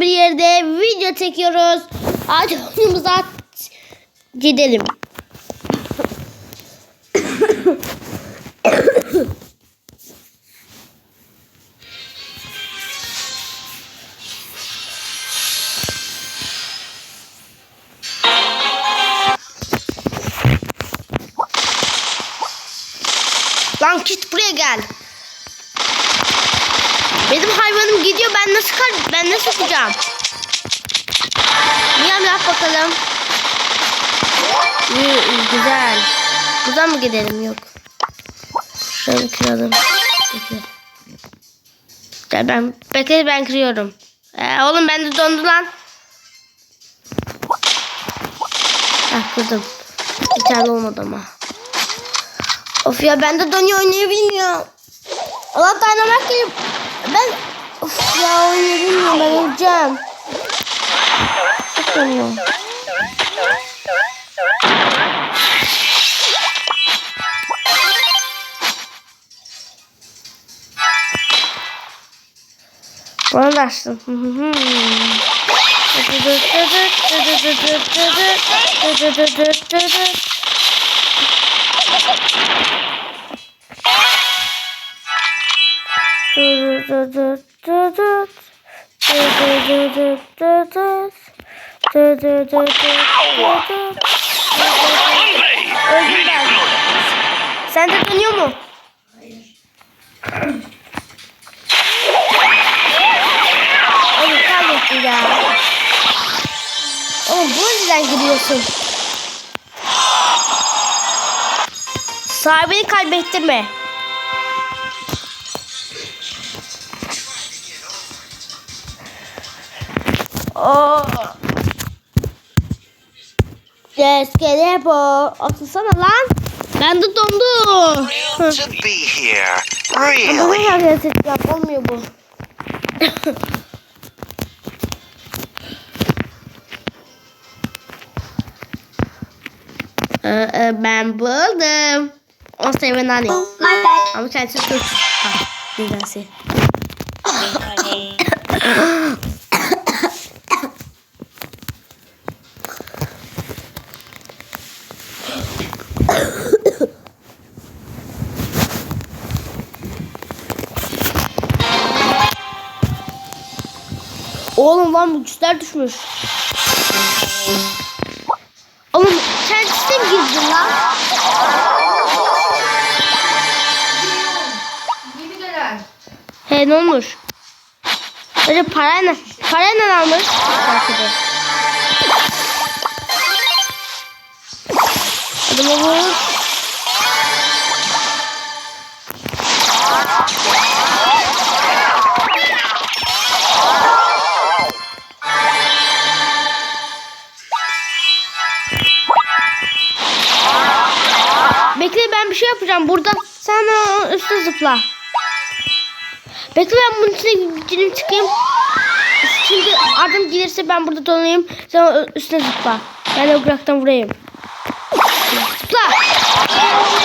bir yerde video çekiyoruz. Hadi oyunumuza gidelim. Lan git buraya gel. Hayvanım gidiyor. Ben nasıl kal ben nasıl yapacağım? Miyav yap bakalım. İyi, iyi, güzel. Buradan mı gidelim? Yok. Şöyle kıralım. Gel ben bekle ben kırıyorum. Ee, oğlum ben de dondu lan. Ah kırdım. İçeride olmadı ama. Of ya ben de Donya oynayabilmiyorum. Allah dayanamak gibi. Ben of ya oynayabilmiyorum ben öleceğim. Çok oynuyorum. Bana da açtın. Öldüm ben. Sen de dönüyor mu? Oğlum kaybetti ya. Oğlum bu yüzden giriyorsun. Sahibini kaybettirme. Oh. Deskelepo. Atılsana lan. Ben de dondu. Thrilled to be here. Ama Really? ne hareket yap olmuyor bu. Ee, e, ben buldum. O seven hani. Ama sen sus. Ah, nedense. Oğlum lan bu güçler düşmüş. Oğlum kendisi mi girdin lan? He ne olmuş? Böyle parayla, parayla almış. Belki de. Ben bir şey yapacağım. Burada sen üstte zıpla. Bekle ben bunun içine gireyim çıkayım. Şimdi adam gelirse ben burada donayım. Sen üstüne zıpla. Ben de bıraktan vurayım. Zıpla.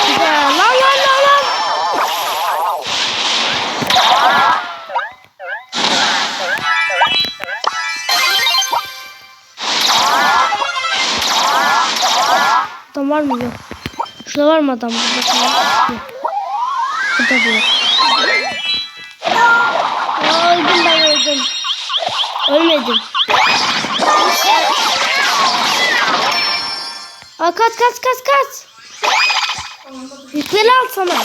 Güzel. Lan lan lan lan. Adam var mı? Yok. Şurada var mı adam? Burada. Burada da yok. Aa, öldüm ben öldüm. Ölmedim. Aa, kaç kaç kaç kaç. Yükleri al sana.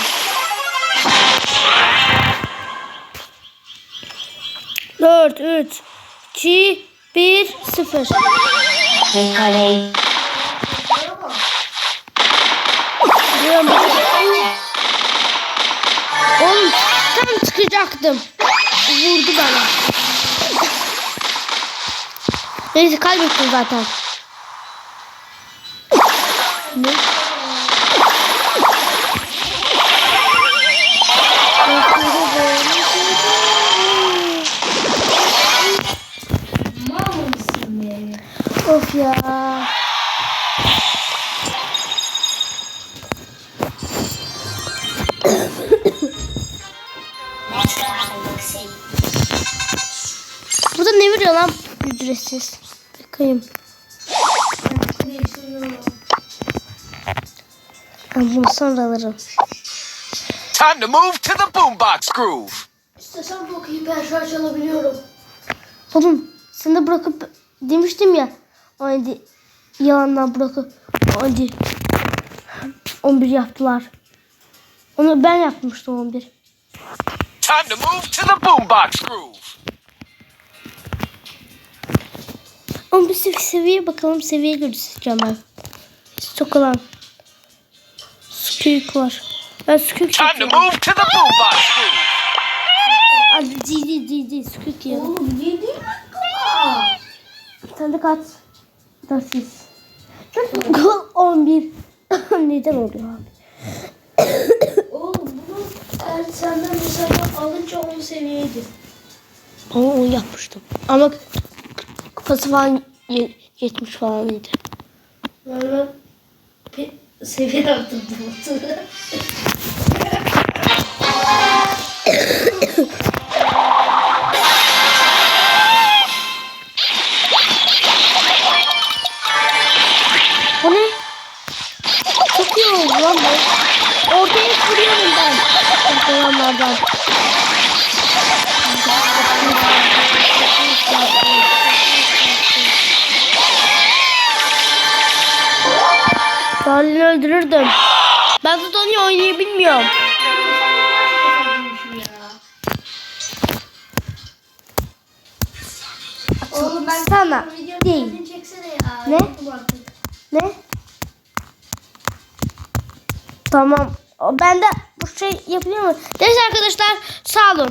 Dört, üç, iki, bir, sıfır. Diyorum. Çıkacaktım. Vurdu bana. Neyse kaybettim zaten. Ne? Of ya. Ücretsiz? Bakayım. Ben bunu sonra alırım. Time to move to the boombox groove. İstesem çok iyi perşar çalabiliyorum. Oğlum sen de bırakıp demiştim ya. Hadi yalandan bırakıp hadi 11 yaptılar. Onu ben yapmıştım 11. Time to move to the boombox groove. 11 sev- seviye bakalım seviye göre seçeceğim ben. Çok olan. Skük var. Ben skük Time to move to the boombox groove. Hadi ciddi ciddi skük ya. Oğlum 7 dakika. Sen de kat. Da siz. 11. Neden oluyor abi? Oğlum bunu eğer senden mesela alınca 10 seviyeydi. Ama onu yapmıştım. Ama kupası falan ye- 70 falan idi. Pe- seviye arttırdım. Bu ne? Çok iyi oldu lan bu. Ortaya vuruyorum ben. Ortayanlardan. Darlin'i öldürürdüm. Ben Tony oynayabilmiyorum. Oğlum ben Sana değil. Ne? Ne? Tamam. Ben de bu şey yapıyor mu? Neyse arkadaşlar sağ olun.